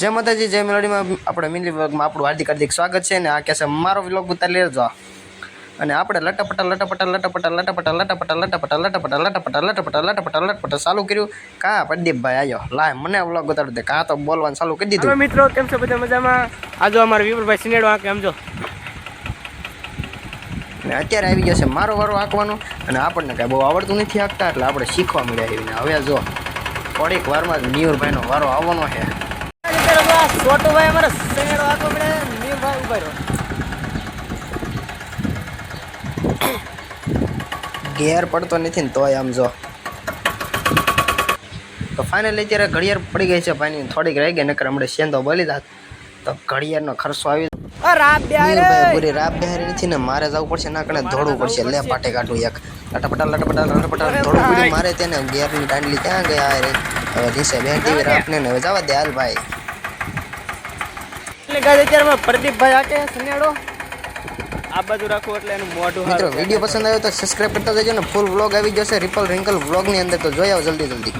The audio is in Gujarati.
જય માતાજી જય મેલોડીમાં આપણે મિલી વર્ગમાં આપણું હાર્દિક હાર્દિક સ્વાગત છે ને આ કહેશે મારો વ્લોગ ઉતારી લેજો અને આપણે લટપટા લટપટા લટપટા લટપટા લટપટા લટપટા લટપટા લટપટા લટપટા લટપટા લટપટા ચાલુ કર્યું કા પ્રદીપભાઈ આવ્યો લાય મને વ્લોગ ઉતારી દે કાં તો બોલવાનું ચાલુ કરી દીધું મિત્રો કેમ છો બધા મજામાં આજો અમારો વિપુલભાઈ સિનેડો આ કેમ છો અને અત્યારે આવી ગયો છે મારો વારો આંકવાનો અને આપણને કાંઈ બહુ આવડતું નથી આંકતા એટલે આપણે શીખવા મળ્યા એવીને હવે જો થોડીક વારમાં જ નિયુરભાઈનો વારો આવવાનો છે છોટુભાઈ અમારો સિનેડો આખો મળે. નીરભાઈ ઊભા ઘેર પડતો નથી ને તોય આમ જો. તો ફાઇનલી અત્યારે ઘડિયાળ પડી ગઈ છે ભાઈની થોડીક રહી ગઈ નકર હમણાં સેંધો બોલી દાત તો ઘડિયાળનો ખર્ચો આવી પૂરી રાત બિહારી નથી ને મારે જવું પડશે ના કણે દોડવું પડશે. લે પાટે કાઢું એક. લટપટા લટપટા લટપટા દોડવું મારે તેને ગેરની દાંડલી ક્યાં ગયા રે? હવે નીચે બેન ટીવી ને હવે જવા દે હાલ ભાઈ. એટલે ગાડી અત્યારે પ્રદીપભાઈ આકે સિનેડો. આ બાજુ રાખો એટલે એનું મોઢું મિત્રો વીડિયો પસંદ આવ્યો તો સબસ્ક્રાઇબ કરતા જજો ને ફૂલ વ્લોગ આવી જશે. રિપલ રિંકલ વ્લોગની અંદર તો જોઈ આવો જલ્દી જલ્દી.